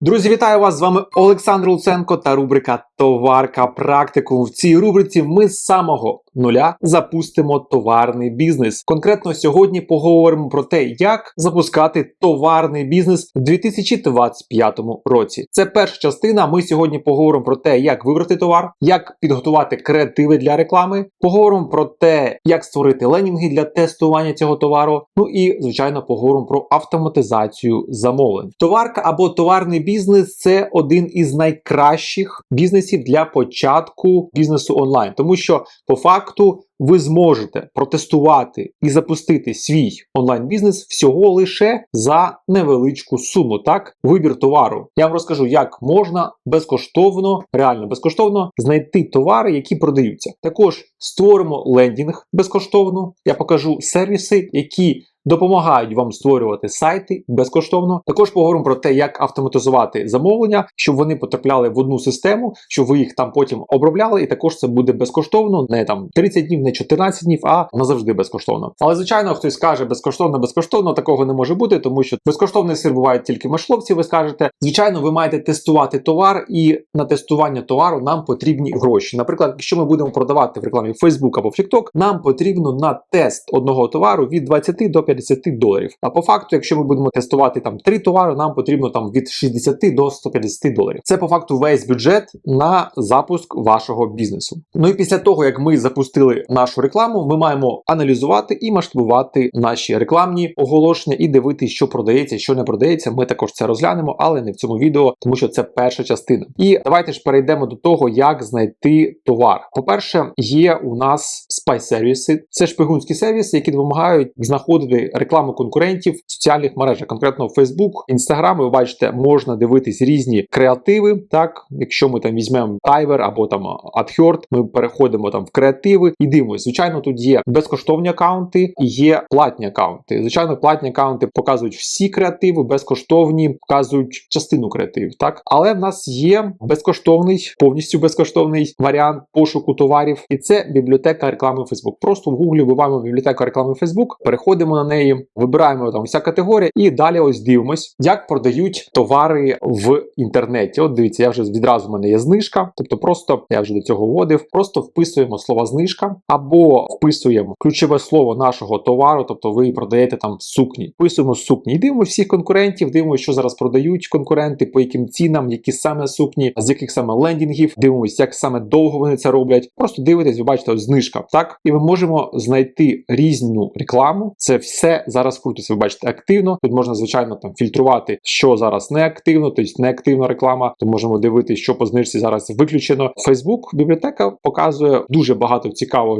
Друзі, вітаю вас! З вами Олександр Луценко та рубрика Товарка Практикум. В цій рубриці ми з самого нуля запустимо товарний бізнес. Конкретно сьогодні поговоримо про те, як запускати товарний бізнес в 2025 році. Це перша частина. Ми сьогодні поговоримо про те, як вибрати товар, як підготувати креативи для реклами. Поговоримо про те, як створити ленінги для тестування цього товару. Ну і звичайно, поговоримо про автоматизацію замовлень. Товарка або товарний бізнес це один із найкращих бізнесів для початку бізнесу онлайн, тому що по факту факту ви зможете протестувати і запустити свій онлайн-бізнес всього лише за невеличку суму. Так, вибір товару. Я вам розкажу, як можна безкоштовно, реально безкоштовно знайти товари, які продаються. Також створимо лендінг безкоштовно. Я покажу сервіси, які допомагають вам створювати сайти безкоштовно. Також поговоримо про те, як автоматизувати замовлення, щоб вони потрапляли в одну систему, щоб ви їх там потім обробляли, і також це буде безкоштовно, не там 30 днів, не 14 днів, а назавжди безкоштовно. Але звичайно, хтось скаже безкоштовно, безкоштовно такого не може бути, тому що безкоштовний сир буває тільки в мишловці. Ви скажете, звичайно, ви маєте тестувати товар, і на тестування товару нам потрібні гроші. Наприклад, якщо ми будемо продавати в рекламі Facebook або в TikTok, нам потрібно на тест одного товару від 20 до 50 доларів. А по факту, якщо ми будемо тестувати там три товари, нам потрібно там від 60 до 150 доларів. Це по факту весь бюджет на запуск вашого бізнесу. Ну і після того, як ми запустили нашу рекламу, ми маємо аналізувати і масштабувати наші рекламні оголошення і дивитися, що продається, що не продається. Ми також це розглянемо, але не в цьому відео, тому що це перша частина. І давайте ж перейдемо до того, як знайти товар. По-перше, є у нас спай сервіси. Це шпигунські сервіси, які допомагають знаходити рекламу конкурентів в соціальних мережах, конкретно Facebook, Instagram, ви бачите, можна дивитись різні креативи. Так, якщо ми там візьмемо Tiver або там AdHerd, ми переходимо там в креативи і дивимося. Звичайно, тут є безкоштовні акаунти є платні акаунти. Звичайно, платні акаунти показують всі креативи, безкоштовні показують частину креативів. Так, але в нас є безкоштовний, повністю безкоштовний варіант пошуку товарів, і це бібліотека реклами Facebook. Просто в Google вбиваємо бібліотеку реклами Facebook, переходимо на неї, вибираємо там вся категорія, і далі ось дивимось, як продають товари в інтернеті. От дивіться, я вже відразу в мене є знижка, тобто просто я вже до цього вводив. Просто вписуємо слово знижка або вписуємо ключове слово нашого товару, тобто ви продаєте там сукні. Вписуємо сукні і дивимося всіх конкурентів, дивимося, що зараз продають конкуренти, по яким цінам, які саме сукні, з яких саме лендінгів, дивимося, як саме довго вони це роблять. Просто дивитесь, ви бачите, ось знижка. Так, і ми можемо знайти різну рекламу. Це все зараз крутиться. Ви бачите активно. Тут можна, звичайно, там фільтрувати, що зараз не активно, тобто не активна реклама. То можемо дивитися, що по знижці зараз виключено. Facebook бібліотека показує дуже багато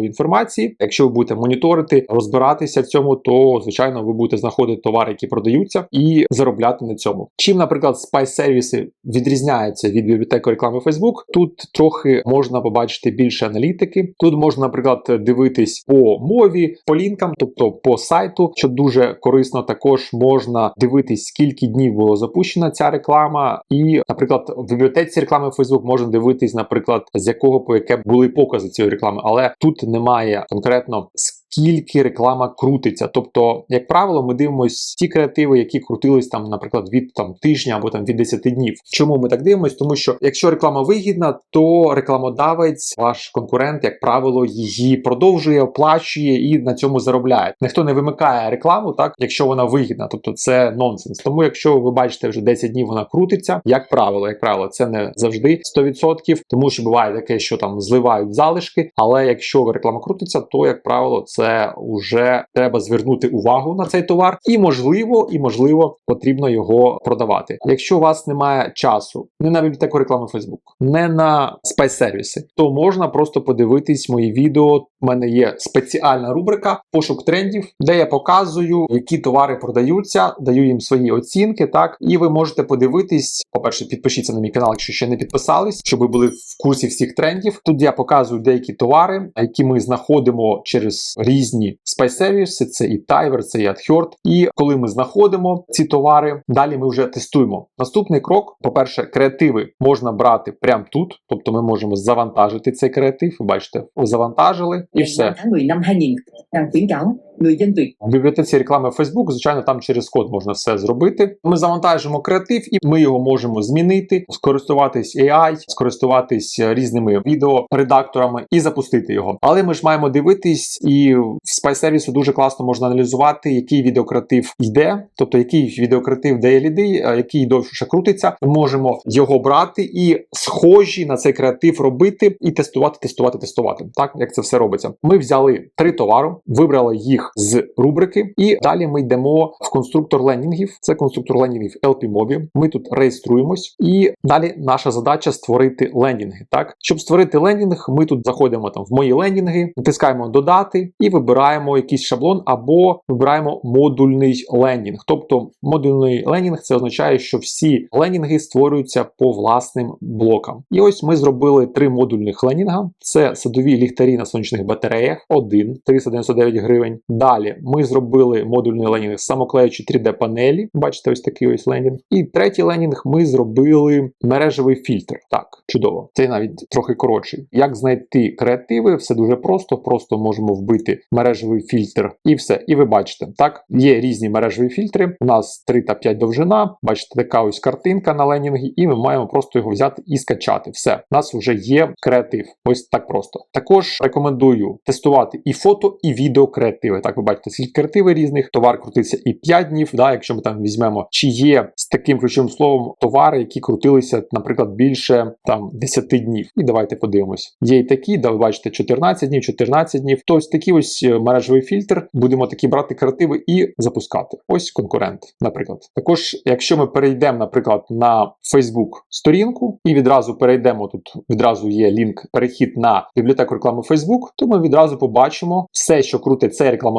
інформації. Якщо ви будете моніторити, розбиратися в цьому, то звичайно ви будете знаходити товари, які продаються, і заробляти на цьому. Чим, наприклад, спай сервіси відрізняються від бібліотеки реклами Facebook, Тут трохи можна побачити більше аналітики. Тут можна, наприклад, дивитись по мові, по лінкам, тобто по сайту, що дуже корисно. Також можна дивитись, скільки днів було запущена ця реклама, і, наприклад, в бібліотеці реклами Facebook можна дивитись, наприклад, з якого по яке були покази цієї реклами, але тут немає конкретно скільки реклама крутиться. Тобто, як правило, ми дивимося ті креативи, які крутились там, наприклад, від там тижня або там від 10 днів. Чому ми так дивимося? Тому що якщо реклама вигідна, то рекламодавець, ваш конкурент, як правило, її продовжує, оплачує і на цьому заробляє. Ніхто не вимикає рекламу, так якщо вона вигідна, тобто це нонсенс. Тому, якщо ви бачите, вже 10 днів вона крутиться, як правило, як правило, це не завжди 100%, тому що буває таке, що там зливають залишки. Але якщо реклама крутиться, то як правило, це вже треба звернути увагу на цей товар, і можливо, і можливо потрібно його продавати. Якщо у вас немає часу, не на бібліотеку реклами Facebook, не на спайс-сервіси, то можна просто подивитись мої відео. У мене є спеціальна рубрика пошук трендів, де я показую, які товари продаються, даю їм свої оцінки. Так, і ви можете подивитись. По-перше, підпишіться на мій канал, якщо ще не підписались, щоб ви були в курсі всіх трендів. Тут я показую деякі товари, які ми знаходимо через різні спайсервіси. Це і Tiver, це і AdHerd. І коли ми знаходимо ці товари, далі ми вже тестуємо. Наступний крок: по-перше, креативи можна брати прямо тут, тобто ми можемо завантажити цей креатив. Бачите, завантажили ngày 5 tháng 10 năm 2000 đang khuyến cáo. Клієнти В бібліотеці реклами Facebook, звичайно, там через код можна все зробити. Ми завантажимо креатив і ми його можемо змінити, скористуватись AI, скористуватись різними відеоредакторами і запустити його. Але ми ж маємо дивитись, і в спай-сервісу дуже класно можна аналізувати, який відеокреатив йде, тобто який відеокреатив дає ліди, е, який довше крутиться. Ми можемо його брати і схожі на цей креатив робити і тестувати, тестувати, тестувати. Так як це все робиться. Ми взяли три товару, вибрали їх з рубрики, і далі ми йдемо в конструктор ленінгів. Це конструктор ленінгів LP-Mobi. Ми тут реєструємось, і далі наша задача створити лендінги. Так, щоб створити лендінг, ми тут заходимо там в мої лендінги, натискаємо додати і вибираємо якийсь шаблон або вибираємо модульний лендінг. Тобто модульний лендінг це означає, що всі лендінги створюються по власним блокам. І ось ми зробили три модульних лендінга: це садові ліхтарі на сонячних батареях, один 399 гривень. Далі ми зробили модульний ленінг самоклеючі 3D панелі. Бачите, ось такий ось лендінг. І третій ленінг ми зробили мережевий фільтр. Так, чудово. Це навіть трохи коротший. Як знайти креативи? Все дуже просто. Просто можемо вбити мережевий фільтр і все. І ви бачите, так є різні мережеві фільтри. У нас 3 та 5 довжина. Бачите, така ось картинка на ленінгі, і ми маємо просто його взяти і скачати. Все, у нас вже є креатив. Ось так просто. Також рекомендую тестувати і фото, і відео креативи. Так, ви бачите, скільки креативи різних, товар крутиться і 5 днів. Да, якщо ми там візьмемо, чи є з таким ключовим словом товари, які крутилися, наприклад, більше там 10 днів. І давайте подивимось. Є і такі, да, ви бачите, 14 днів, 14 днів. То ось такий ось е, мережевий фільтр. Будемо такі брати креативи і запускати. Ось конкурент, наприклад. Також, якщо ми перейдемо, наприклад, на Facebook сторінку і відразу перейдемо тут, відразу є лінк перехід на бібліотеку реклами Facebook, то ми відразу побачимо все, що крутить цей рекламодавець,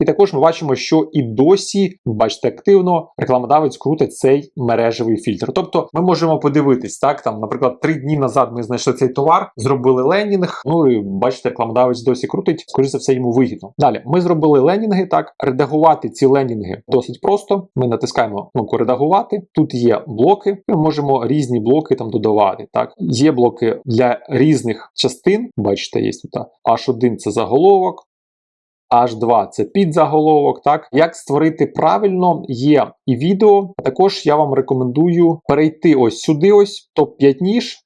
і також ми бачимо, що і досі, бачите, активно рекламодавець крутить цей мережевий фільтр. Тобто ми можемо подивитись, так там, наприклад, три дні назад ми знайшли цей товар, зробили ленінг. Ну і бачите, рекламодавець досі крутить, скоріше за все, йому вигідно. Далі ми зробили ленінги. Так, редагувати ці ленінги досить просто. Ми натискаємо кнопку редагувати. Тут є блоки. Ми можемо різні блоки там додавати. Так, є блоки для різних частин. Бачите, є тут H1 це заголовок. H2 це підзаголовок. Так як створити правильно, є і відео. Також я вам рекомендую перейти ось сюди, ось топ-5 ніж.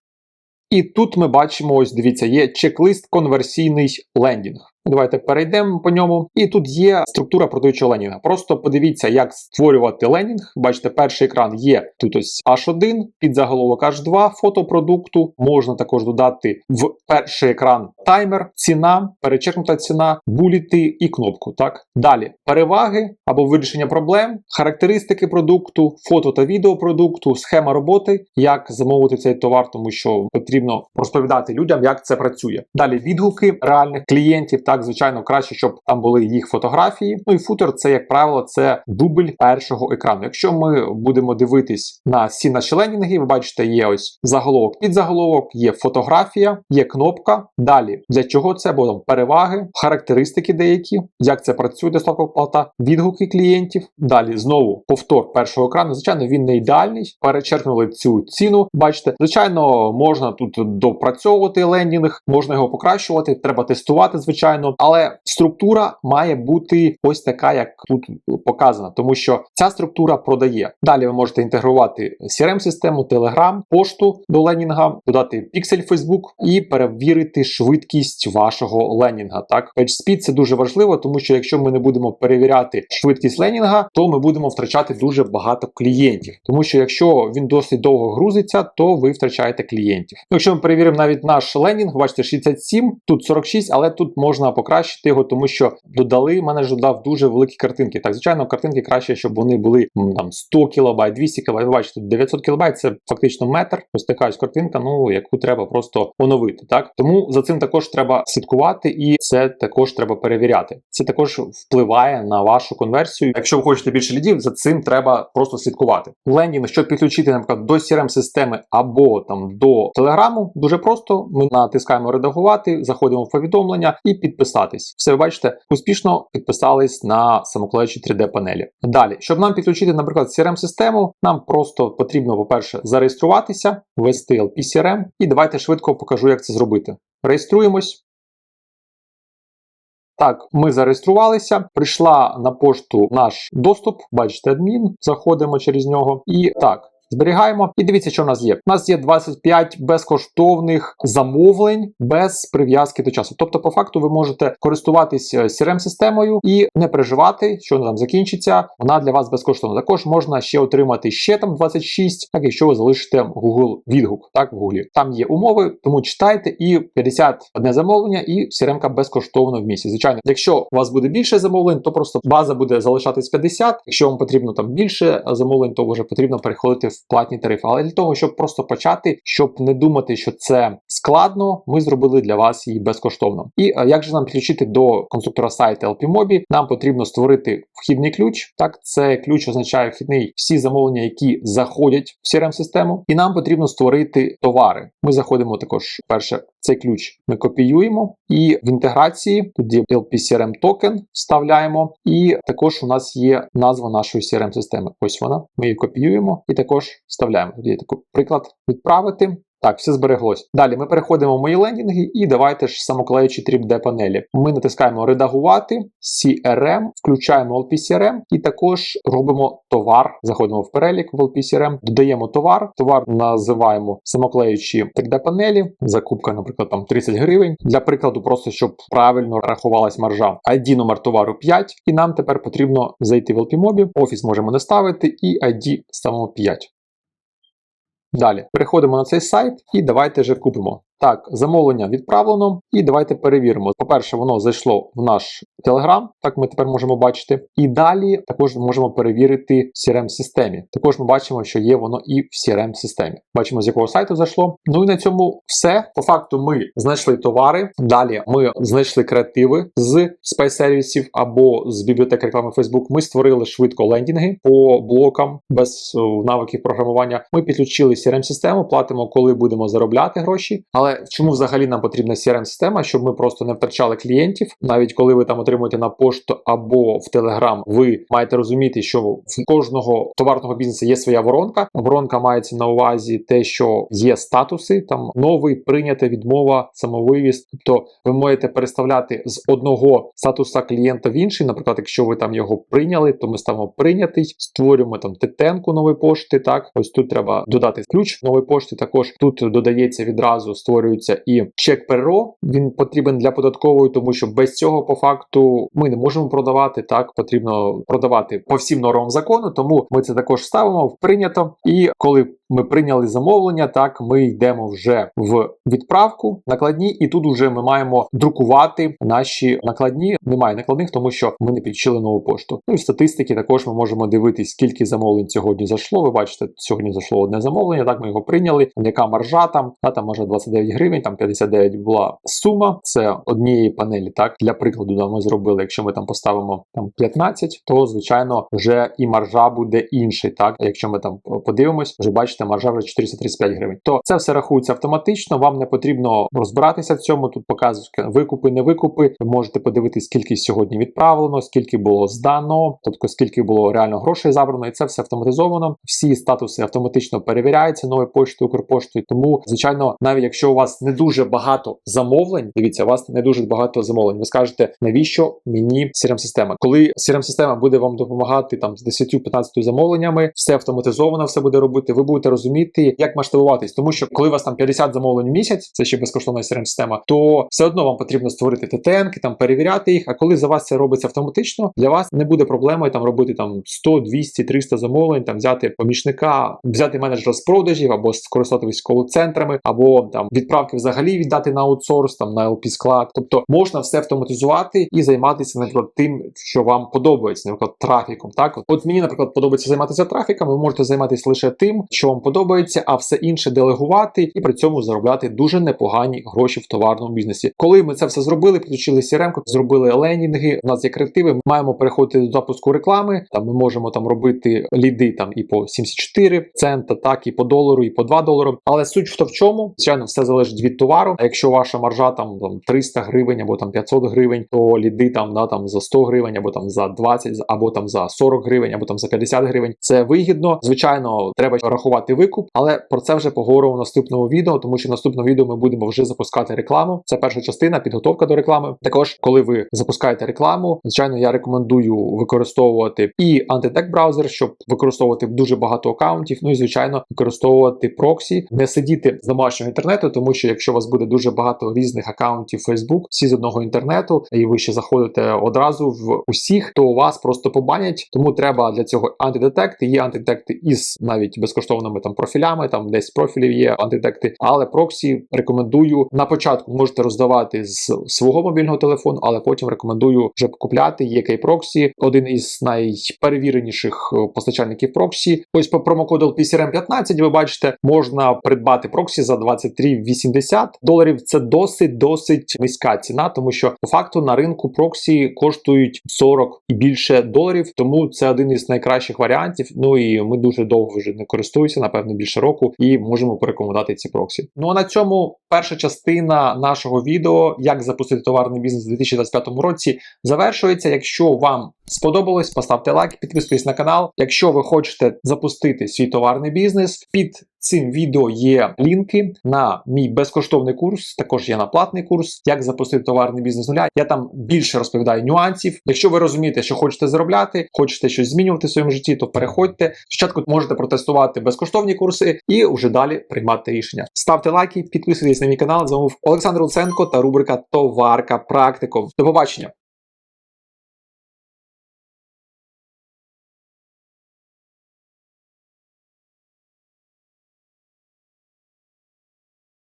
І тут ми бачимо, ось дивіться, є чек-лист конверсійний лендінг. Давайте перейдемо по ньому. І тут є структура продаючого ленінга. Просто подивіться, як створювати ленінг. Бачите, перший екран є тут ось H1, підзаголовок H2 фото продукту. Можна також додати в перший екран таймер, ціна, перечеркнута ціна, буліти і кнопку. Так далі переваги або вирішення проблем, характеристики продукту, фото та відео продукту, схема роботи, як замовити цей товар, тому що потрібно розповідати людям, як це працює. Далі відгуки реальних клієнтів. Так, звичайно, краще, щоб там були їх фотографії. Ну і футер, це, як правило, це дубль першого екрану. Якщо ми будемо дивитись на всі наші ленінги, ви бачите, є ось заголовок під заголовок, є фотографія, є кнопка. Далі для чого це бо там переваги, характеристики деякі, як це працює доставка плата, відгуки клієнтів. Далі знову повтор першого екрану. Звичайно, він не ідеальний. Перечеркнули цю ціну. Бачите, звичайно, можна тут допрацьовувати лендінг, можна його покращувати. Треба тестувати, звичайно, але структура має бути ось така, як тут показана, тому що ця структура продає. Далі ви можете інтегрувати CRM-систему, Telegram, пошту до ленінга, додати піксель Facebook і перевірити швидкість вашого ленінга. Так, PageSpeed – це дуже важливо, тому що якщо ми не будемо перевіряти швидкість ленінга, то ми будемо втрачати дуже багато клієнтів. Тому що якщо він досить довго грузиться, то ви втрачаєте клієнтів. Якщо ми перевіримо навіть наш ленінг, бачите, 67, тут 46, але тут можна покращити його, тому що додали, менеджер додав дуже великі картинки. Так, звичайно, картинки краще, щоб вони були там 100 кБ, 200 кБ. Бачите, тут 900 кБ це фактично метр. Ось така ось картинка, ну яку треба просто оновити. Так тому за цим також треба слідкувати, і це також треба перевіряти. Це також впливає на вашу конверсію. Якщо ви хочете більше лідів, за цим треба просто слідкувати. Лендінг, щоб підключити, наприклад, до crm системи або там до телеграму, дуже просто. Ми натискаємо редагувати, заходимо в повідомлення і підписатись. Все, ви бачите, успішно підписались на самоклеючі 3D панелі. Далі, щоб нам підключити, наприклад, crm систему нам просто потрібно, по-перше, зареєструватися, ввести LP-CRM, і давайте швидко покажу, як це зробити. Реєструємось. Так, ми зареєструвалися, прийшла на пошту наш доступ, бачите, адмін, заходимо через нього. І так. Зберігаємо і дивіться, що в нас є. У нас є 25 безкоштовних замовлень без прив'язки до часу. Тобто, по факту, ви можете користуватись crm системою і не переживати, що вона там закінчиться. Вона для вас безкоштовна. Також можна ще отримати ще там 26, так якщо ви залишите Google відгук, так в Google. Там є умови, тому читайте і 51 замовлення, і crm безкоштовно в місяці. Звичайно, якщо у вас буде більше замовлень, то просто база буде залишатись 50. Якщо вам потрібно там більше замовлень, то вже потрібно переходити в платні тарифи. Але для того, щоб просто почати, щоб не думати, що це складно, ми зробили для вас її безкоштовно. І як же нам підключити до конструктора сайту LPMobi? Нам потрібно створити вхідний ключ. Так, це ключ означає вхідний всі замовлення, які заходять в crm систему і нам потрібно створити товари. Ми заходимо також перше. Цей ключ ми копіюємо, і в інтеграції тоді LPCRM токен, вставляємо, і також у нас є назва нашої crm системи. Ось вона. Ми її копіюємо і також вставляємо. Тоді є такий приклад відправити. Так, все збереглось. Далі ми переходимо в мої лендінги і давайте ж самоклеючі 3D панелі. Ми натискаємо редагувати, CRM, включаємо LPCRM і також робимо товар. Заходимо в перелік в LPCRM, додаємо товар. Товар називаємо самоклеючі 3D панелі. Закупка, наприклад, там 30 гривень. Для прикладу, просто щоб правильно рахувалась маржа. ID номер товару 5. І нам тепер потрібно зайти в LPMobi. Офіс можемо не ставити, і ID ставимо 5. Далі переходимо на цей сайт і давайте вже купимо. Так, замовлення відправлено, і давайте перевіримо. По-перше, воно зайшло в наш Telegram, так ми тепер можемо бачити. І далі також можемо перевірити в crm системі Також ми бачимо, що є воно і в crm системі Бачимо, з якого сайту зайшло. Ну і на цьому все. По факту, ми знайшли товари. Далі ми знайшли креативи з спай-сервісів або з бібліотеки реклами Facebook. Ми створили швидко лендінги по блокам без навиків програмування. Ми підключили crm систему платимо, коли будемо заробляти гроші. Але але чому взагалі нам потрібна crm система щоб ми просто не втрачали клієнтів, навіть коли ви там отримуєте на пошту або в Telegram, ви маєте розуміти, що в кожного товарного бізнесу є своя воронка. Воронка мається на увазі те, що є статуси, там новий, прийнята відмова, самовивіз. Тобто ви можете переставляти з одного статуса клієнта в інший. Наприклад, якщо ви там його прийняли, то ми ставимо прийнятий, створюємо там тетенку нової пошти. Так, ось тут треба додати ключ нової пошти. Також тут додається відразу створюється створюється і чек перо. Він потрібен для податкової, тому що без цього по факту ми не можемо продавати. Так потрібно продавати по всім нормам закону. Тому ми це також ставимо в прийнято. І коли ми прийняли замовлення, так ми йдемо вже в відправку накладні, і тут вже ми маємо друкувати наші накладні. Немає накладних, тому що ми не підключили нову пошту. Ну і статистики також ми можемо дивитись, скільки замовлень сьогодні зайшло. Ви бачите, сьогодні зайшло одне замовлення. Так ми його прийняли. Яка маржа там? А там може 29 гривень, там 59 була сума. Це однієї панелі. Так для прикладу, да, ми зробили. Якщо ми там поставимо там 15, то звичайно вже і маржа буде інший. Так, якщо ми там подивимось, вже бачите бачите, маржа вже 435 гривень. То це все рахується автоматично. Вам не потрібно розбиратися в цьому. Тут показують викупи, не викупи. Ви можете подивитися, скільки сьогодні відправлено, скільки було здано, тобто скільки було реально грошей забрано, і це все автоматизовано. Всі статуси автоматично перевіряються новою поштою, Укрпоштою. Тому, звичайно, навіть якщо у вас не дуже багато замовлень, дивіться, у вас не дуже багато замовлень. Ви скажете, навіщо мені crm система Коли crm система буде вам допомагати там з 10-15 замовленнями, все автоматизовано, все буде робити. Ви будете розуміти, як масштабуватись, тому що коли у вас там 50 замовлень в місяць, це ще безкоштовна crm система то все одно вам потрібно створити ТТНки, там перевіряти їх. А коли за вас це робиться автоматично, для вас не буде проблемою там робити там 100, 200, 300 замовлень, там взяти помічника, взяти менеджера з продажів або скористатися колу-центрами, або там відправки взагалі віддати на аутсорс, там на LP склад. Тобто можна все автоматизувати і займатися, наприклад, тим, що вам подобається, наприклад, трафіком. Так, от мені, наприклад, подобається займатися трафіком. Ви можете займатися лише тим, що вам подобається, а все інше делегувати і при цьому заробляти дуже непогані гроші в товарному бізнесі. Коли ми це все зробили, підключили CRM, зробили ленінги, у нас є креативи. Ми маємо переходити до запуску реклами. Там ми можемо там робити ліди там і по 74 цента, так і по долару, і по 2 долари. Але суть в то в чому, звичайно, все залежить від товару. А якщо ваша маржа там там 300 гривень або там 500 гривень, то ліди там да там за 100 гривень, або там за 20, або там за 40 гривень, або там за 50 гривень. Це вигідно. Звичайно, треба рахувати приймати викуп, але про це вже поговоримо в наступному відео, тому що в наступному відео ми будемо вже запускати рекламу. Це перша частина, підготовка до реклами. Також, коли ви запускаєте рекламу, звичайно, я рекомендую використовувати і антитек браузер, щоб використовувати дуже багато акаунтів. Ну і звичайно, використовувати проксі, не сидіти з домашнього інтернету, тому що якщо у вас буде дуже багато різних акаунтів Facebook, всі з одного інтернету, і ви ще заходите одразу в усіх, то вас просто побанять. Тому треба для цього антидетекти. Є антидетекти із навіть безкоштовними там профілями, там 10 профілів є антидетекти, але проксі рекомендую на початку можете роздавати з свого мобільного телефону, але потім рекомендую вже купляти EK Proxy, один із найперевіреніших е, постачальників проксі. Ось по промокоду PCRM 15 ви бачите, можна придбати проксі за 23,80 доларів. Це досить досить низька ціна, тому що по факту на ринку проксі коштують 40 і більше доларів. Тому це один із найкращих варіантів. Ну і ми дуже довго вже не користуємося, напевно, більше року, і можемо порекомендувати ці проксі. Ну а на цьому перша частина нашого відео, як запустити товарний бізнес у 2025 році, завершується. Якщо вам сподобалось, поставте лайк, підписуйтесь на канал. Якщо ви хочете запустити свій товарний бізнес, під цим відео є лінки на мій безкоштовний курс. Також є на платний курс, як запустити товарний бізнес нуля. Я там більше розповідаю нюансів. Якщо ви розумієте, що хочете заробляти, хочете щось змінювати в своєму житті, то переходьте. Спочатку можете протестувати безкоштовні курси і вже далі приймати рішення. Ставте лайки, підписуйтесь на мій канал. З Олександр Луценко та рубрика Товарка практикум. До побачення.